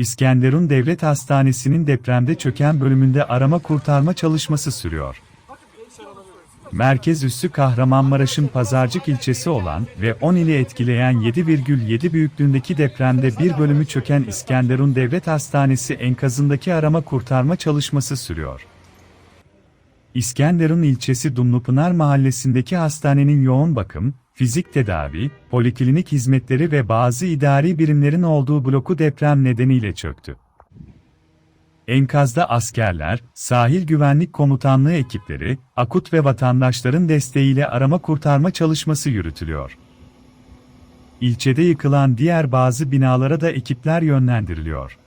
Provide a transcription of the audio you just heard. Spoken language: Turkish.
İskenderun Devlet Hastanesi'nin depremde çöken bölümünde arama kurtarma çalışması sürüyor. Merkez üssü Kahramanmaraş'ın Pazarcık ilçesi olan ve 10 ili etkileyen 7,7 büyüklüğündeki depremde bir bölümü çöken İskenderun Devlet Hastanesi enkazındaki arama kurtarma çalışması sürüyor. İskenderun ilçesi Dumlupınar mahallesindeki hastanenin yoğun bakım, fizik tedavi, poliklinik hizmetleri ve bazı idari birimlerin olduğu bloku deprem nedeniyle çöktü. Enkazda askerler, sahil güvenlik komutanlığı ekipleri, akut ve vatandaşların desteğiyle arama kurtarma çalışması yürütülüyor. İlçede yıkılan diğer bazı binalara da ekipler yönlendiriliyor.